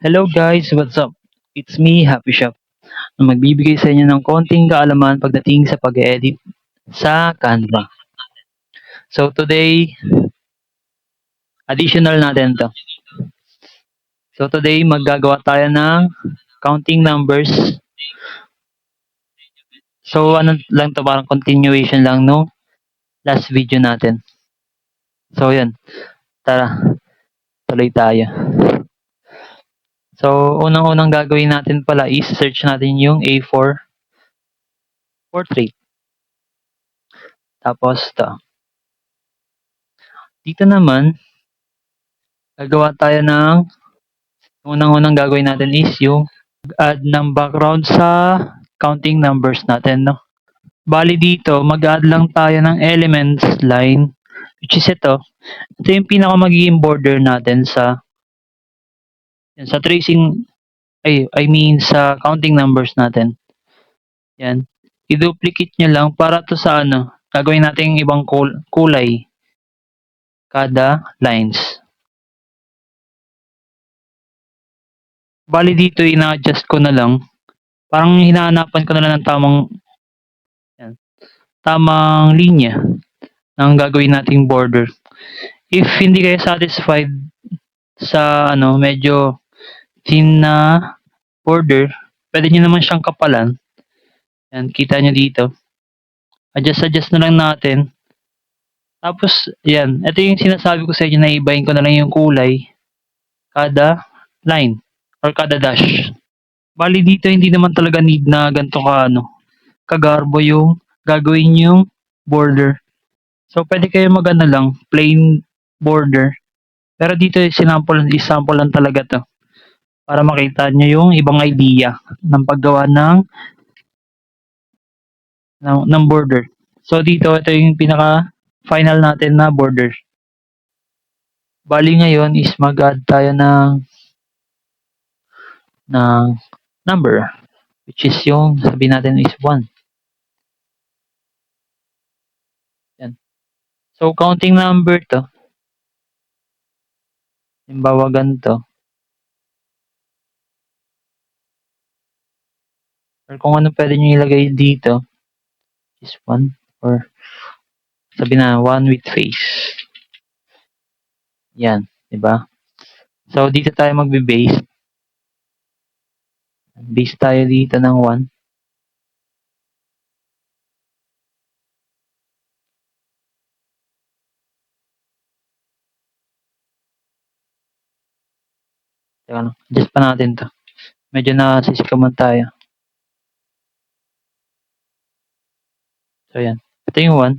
Hello guys, what's up? It's me, Happy Shop, na magbibigay sa inyo ng konting kaalaman pagdating sa pag-edit sa Canva. So today, additional natin to. So today, maggagawa tayo ng counting numbers. So ano lang to, parang continuation lang no last video natin. So yun, tara, tuloy tayo. So, unang-unang gagawin natin pala is search natin yung A4 portrait. Tapos, to. Dito naman, gagawa tayo ng unang-unang gagawin natin is yung add ng background sa counting numbers natin, no? Bali dito, mag-add lang tayo ng elements line, which is ito. Ito yung pinaka magiging border natin sa yan, sa tracing ay I mean sa counting numbers natin. Yan. I-duplicate nyo lang para to sa ano, gagawin natin ibang kul- kulay kada lines. Bali dito ina-adjust ko na lang. Parang hinahanapan ko na lang ng tamang yan, tamang linya ng gagawin nating border. If hindi kayo satisfied sa ano, medyo thin na border, pwede nyo naman siyang kapalan. Yan, kita nyo dito. Adjust-adjust na lang natin. Tapos, yan. Ito yung sinasabi ko sa inyo na ibahin ko na lang yung kulay kada line or kada dash. Bali dito, hindi naman talaga need na ganito ka, ano, kagarbo yung gagawin yung border. So, pwede kayo magana lang, plain border. Pero dito, sinample, isample lang talaga to para makita nyo yung ibang idea ng paggawa ng ng, ng border. So dito ito yung pinaka final natin na border. Bali ngayon is mag-add tayo ng ng number which is yung sabi natin is 1. Yan. So counting number to. Halimbawa ganito. or kung ano pwede nyo ilagay dito is one or sabi na one with face. Yan ba? So dito tayo magbe-base. Base tayo dito ng 1 Teka lang, adjust pa natin to. Medyo nasisikaman tayo. So, yan. Ito yung 1.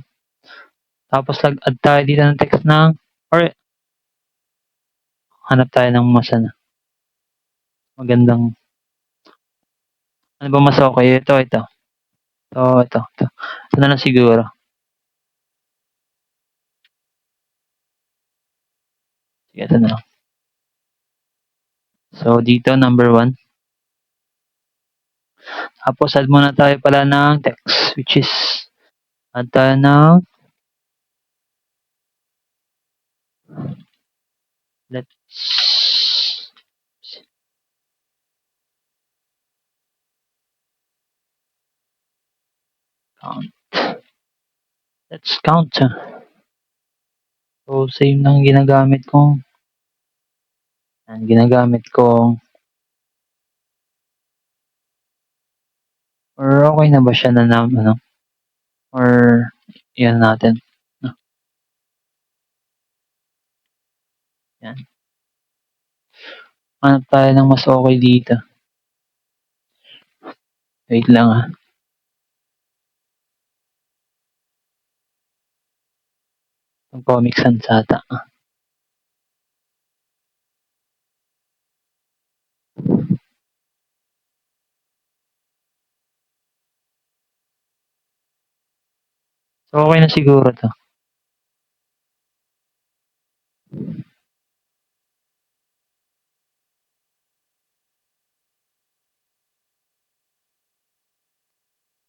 Tapos, lag-add tayo dito ng text ng, or, hanap tayo ng mas, ano, magandang, ano ba mas okay? Ito, ito. Ito, ito, ito. Ito na lang siguro. Sige, ito na lang. So, dito, number 1. Tapos, add muna tayo pala ng text, which is, add tayo ng, let's, count. Let's count. So, same lang ginagamit ko. Yan, ginagamit ko. Or okay na ba siya na nam, ano? Or, yan natin. No? Yan. Hanap tayo ng mas okay dito. Wait lang ah. Ang Comic Sans ata. Ah. Okay na siguro to.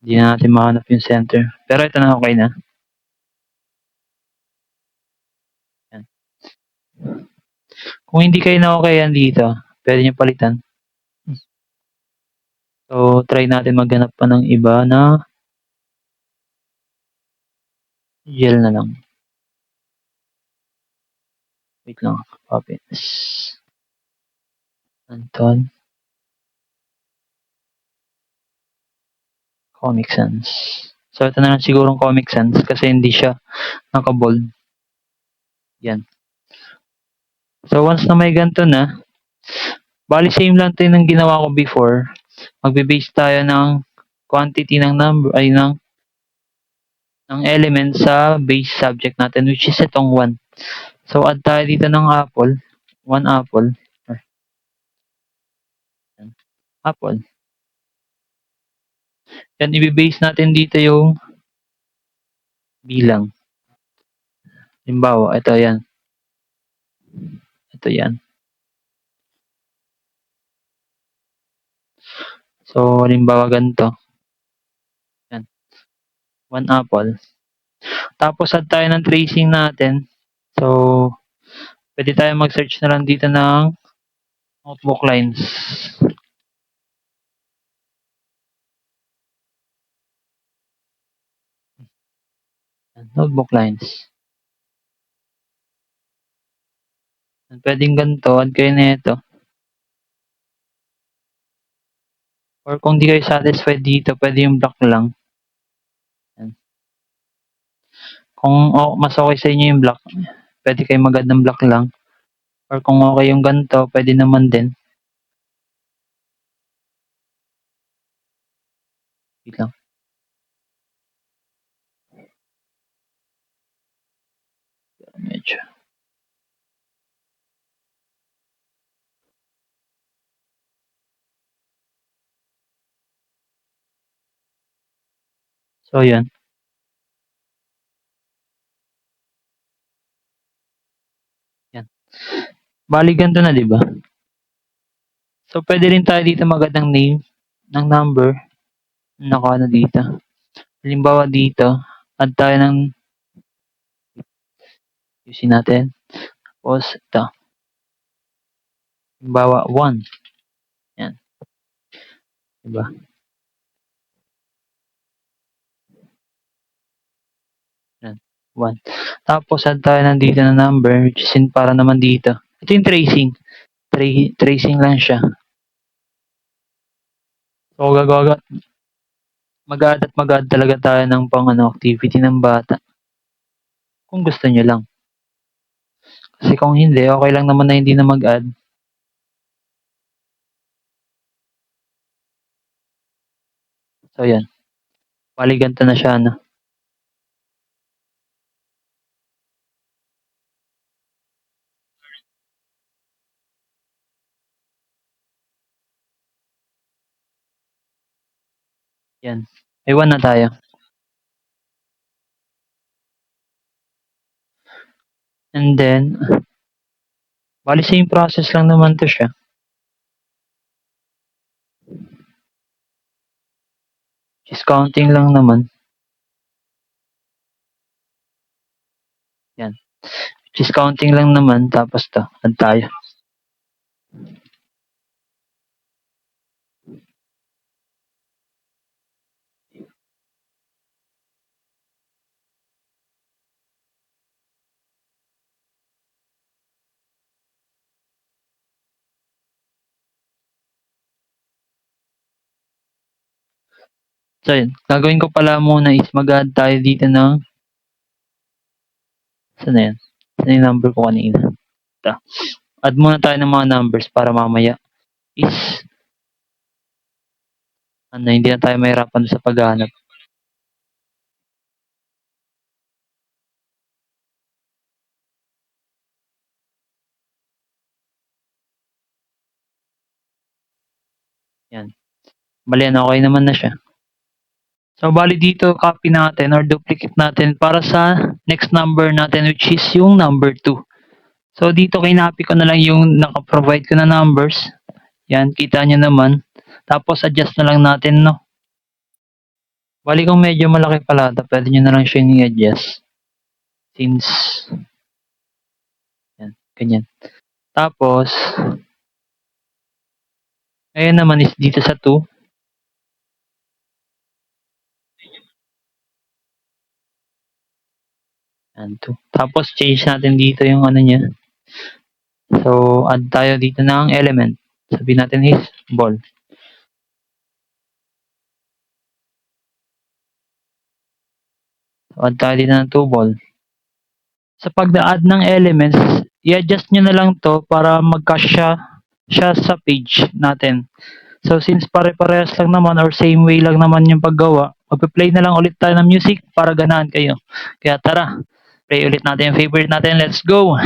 Hindi na natin mahanap yung center. Pero ito na okay na. Yan. Kung hindi kayo na okay yan dito, Pwede niyo palitan. So, try natin maghanap pa ng iba na gel na lang. Wait lang. Puppets. Anton. Comic Sans. So, ito na lang sigurong Comic Sans kasi hindi siya naka-bold. Yan. So, once na may ganito na, bali same lang ito ng ginawa ko before. Magbe-base tayo ng quantity ng number, ay ng ng element sa base subject natin which is itong 1. So, add tayo dito ng apple. 1 apple. Apple. Yan, i-base natin dito yung bilang. Halimbawa, ito yan. Ito yan. So, halimbawa ganito. Yan. One apple. Tapos, add tayo ng tracing natin. So, pwede tayo mag-search na lang dito ng notebook lines. Notebook lines. Pwedeng ganito, add kayo na ito. Or kung di kayo satisfied dito, pwede yung black lang. Yan. Kung oh, mas okay sa inyo yung black, pwede kayo mag-add ng black lang. Or kung okay yung ganito, pwede naman din. Wait lang. Medyo. So, yan. Yan. Bali, ganito na, di ba? So, pwede rin tayo dito mag ng name, ng number, naka ano dito. Halimbawa dito, add tayo ng Yusin natin. Tapos, ito. Halimbawa, 1. Yan. Diba? Yan. 1. Tapos, add tayo ng na number, which is in para naman dito. Ito yung tracing. Tra tracing lang siya. So, gagawa mag-add at mag-add talaga tayo ng pang ano, activity ng bata. Kung gusto niyo lang. Kasi kung hindi, okay lang naman na hindi na mag-add. So, yan. Bali, ganito na siya, no? Yan. May 1 na tayo. And then, bali same process lang naman to siya. Discounting lang naman. Yan. Discounting lang naman. Tapos to, add tayo. So. Gagawin ko pala muna is mag-add tayo dito ng saan na yan? Saan yung number ko kanina? Ito. Add muna tayo ng mga numbers para mamaya is ano, hindi na tayo mahirapan sa paghanap. Yan. Bali, ano, okay naman na siya. So, bali dito, copy natin or duplicate natin para sa next number natin which is yung number 2. So, dito kinopy ko na lang yung naka-provide ko na numbers. Yan, kita nyo naman. Tapos, adjust na lang natin, no? Bali kung medyo malaki pala, pwede nyo na lang siya i-adjust. Since, yan, ganyan. Tapos, Ngayon naman is dito sa 2. Yan, 2. Tapos change natin dito yung ano niya. So, add tayo dito ng element. Sabihin natin is ball. So, add tayo dito ng 2 ball. Sa pag-add ng elements, i-adjust nyo na lang to para mag-cache siya, sa page natin. So, since pare-parehas lang naman or same way lang naman yung paggawa, magpe-play na lang ulit tayo ng music para ganahan kayo. Kaya tara, play ulit natin yung favorite natin. Let's go!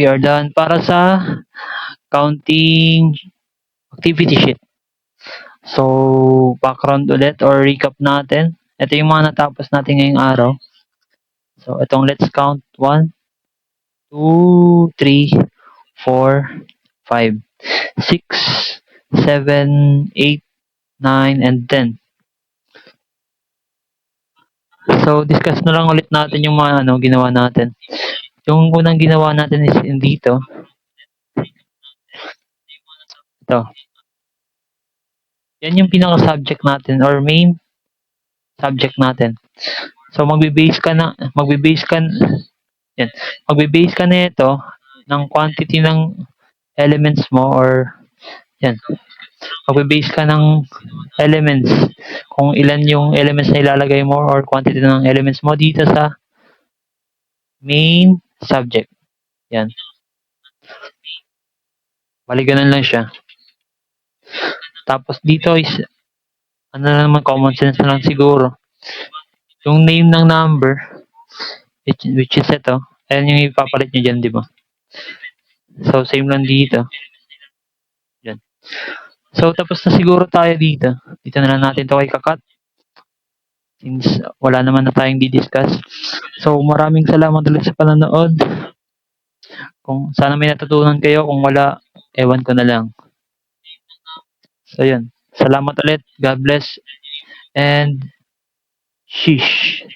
We are done para sa counting activity sheet. So, background ulit or recap natin. Ito yung mga natapos natin ngayong araw. So, itong let's count 1, 2, 3, 4, 5, 6, 7, 8, 9, and 10. So, discuss na lang ulit natin yung mga ano, ginawa natin. Yung unang ginawa natin is in dito. Ito. Yan yung pinaka-subject natin or main subject natin. So, magbe-base ka na, magbe-base ka, yan, magbe-base ka na ito ng quantity ng elements mo or, yan, magbe-base ka ng elements kung ilan yung elements na ilalagay mo or quantity ng elements mo dito sa main subject. Yan. Bali, ganun lang siya. Tapos dito is, ano na naman, common sense na lang siguro. Yung name ng number, which, which is ito, ayan yung ipapalit nyo dyan, di ba? So, same lang dito. Yan. So, tapos na siguro tayo dito. Dito na lang natin ito kay kakat. Since wala naman na tayong didiscuss. So, maraming salamat ulit sa panonood. Kung sana may natutunan kayo, kung wala, ewan ko na lang. So, yun. Salamat ulit. God bless. And, sheesh.